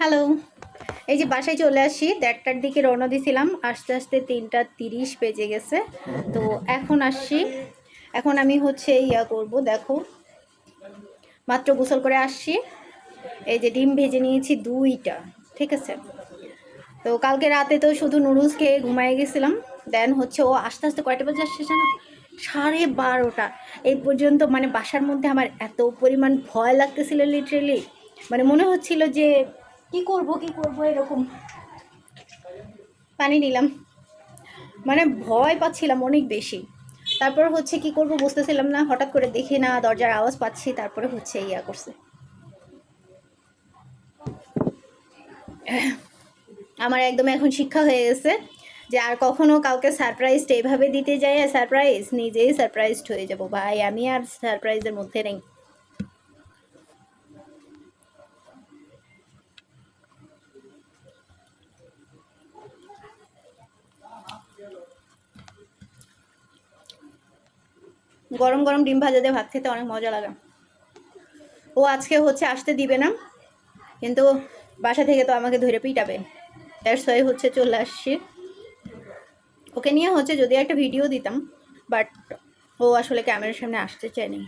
Hello. এই যে বাসায় চলে আসি, দেড়টার দিকে রওনা দিছিলাম, আস্তে আস্তে তিনটা তিরিশ বেজে গেছে। তো এখন আসছি। এখন আমি হচ্ছে ইয়া করব, দেখো। মাত্র গোসল করে আসছি। এই যে ডিম ভেজে নিয়েছি দুইটা, ঠিক আছে? তো কালকে রাতে তো শুধু নুডলস খেয়ে ঘুমাই গেছিলাম। দেন হচ্ছে ও আস্তে আস্তে কয়টা বাজে আসছে জানো? সাড়ে বারোটা। এই পর্যন্ত মানে বাসার মধ্যে আমার এত পরিমাণ ভয় লাগতেছিল লিটারেলি মানে মনে হচ্ছিল যে কি করব কি করব, এরকম। পানি নিলাম। মানে ভয় পাচ্ছিলাম অনেক বেশি। তারপর হচ্ছে কি করব বুঝতেছিলাম না, হঠাৎ করে দেখি না, দরজার আওয়াজ পাচ্ছি, তারপরে হচ্ছে ইয়া করছে। আমার একদম এখন শিক্ষা হয়ে গেছে যে আর কখনো কাউকে সারপ্রাইজ এভাবে দিতে যাই সারপ্রাইজ নিজেই সারপ্রাইজড হয়ে যাব। ভাই, আমি আর সারপ্রাইজের মধ্যে নেই। গরম গরম ডিম ভাজা দিয়ে ভাত খেতে অনেক মজা লাগে। ও আজকে হচ্ছে আসতে দিবে না, কিন্তু বাসা থেকে তো আমাকে ধরে পিটাবে। দ্যাটস ওয়াই হচ্ছে চলে আসছি। ওকে নিয়ে হচ্ছে যদি একটা ভিডিও দিতাম বাট ও আসলে ক্যামেরার সামনে আসতে চায়নি।